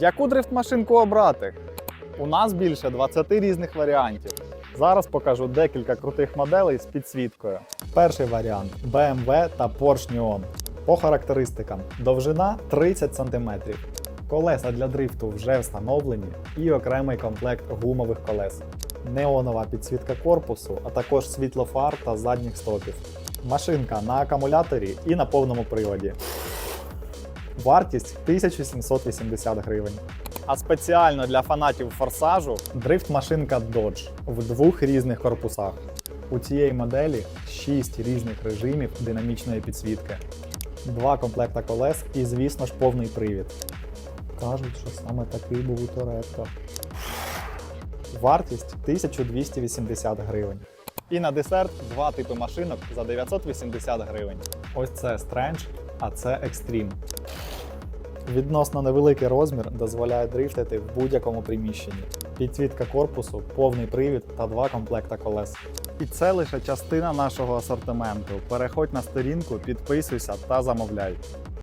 Яку дрифт-машинку обрати? У нас більше 20 різних варіантів. Зараз покажу декілька крутих моделей з підсвіткою. Перший варіант BMW та Porsche Neon. По характеристикам: довжина 30 см. Колеса для дрифту вже встановлені і окремий комплект гумових колес. Неонова підсвітка корпусу, а також світло фар та задніх стопів. Машинка на акумуляторі і на повному приводі. Вартість 1780 гривень. А спеціально для фанатів форсажу дрифт-машинка Dodge в двох різних корпусах. У цієї моделі 6 різних режимів динамічної підсвітки, два комплекта колес і, звісно ж, повний привід. Кажуть, що саме такий був у Торетто. Вартість 1280 гривень. І на десерт два типи машинок за 980 гривень. Ось це Strange, а це Extreme. Відносно невеликий розмір дозволяє дрифтити в будь-якому приміщенні. Підсвітка корпусу, повний привід та два комплекта колес. І це лише частина нашого асортименту. Переходь на сторінку, підписуйся та замовляй.